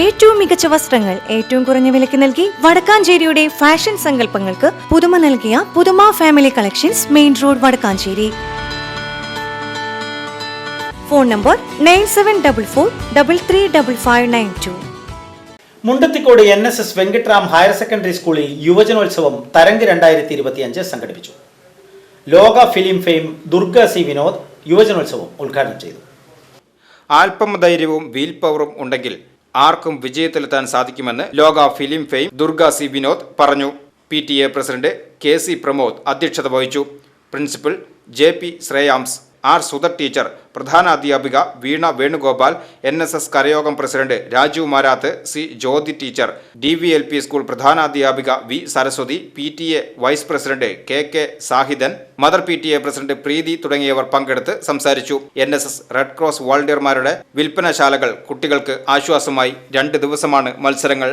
ഏറ്റവും മികച്ച വസ്ത്രങ്ങൾ ഏറ്റവും കുറഞ്ഞ വിലയ്ക്ക് നൽകി വടക്കാഞ്ചേരിയുടെ ഫാഷൻ സങ്കല്പങ്ങൾക്ക് പുതുമ നൽകിയ പുതുമ family collections main road Vadakkanchery. Phone number nine seven double four double three double five nine two Mundathikode N S S Venkitram higher secondary സ്കൂളിൽ യുവജനോത്സവം തരംഗ് രണ്ടായിരത്തി ഇരുപത്തിയഞ്ച് സംഘടിപ്പിച്ചു. ലോക film fame Durga C Vinod യുവജനോത്സവം ഉദ്ഘാടനം ചെയ്തു. ആത്മധൈര്യവും വീൽ പവറും ഉണ്ടെങ്കിൽ ആർക്കും വിജയത്തിലെത്താൻ സാധിക്കുമെന്ന് ലോക film fame Durga C Vinod പറഞ്ഞു. P T A president K C Pramod അധ്യക്ഷത വഹിച്ചു. Principal J P Shreyams. R Sudha teacher പ്രധാന അധ്യാപിക Veena Venugopal N S S കരയോഗം president Raju Marath C Jyothi teacher D V L P school പ്രധാന അധ്യാപിക V Saraswathi P T A vice president K K Sahidan mother P T A president Preethi തുടങ്ങിയവർ പങ്കെടുത്ത് സംസാരിച്ചു N S S red cross വോളണ്ടിയർമാരുടെ വിൽപ്പനശാലകൾ കുട്ടികൾക്ക് ആശ്വാസമായി രണ്ട് ദിവസമാണ് മത്സരങ്ങൾ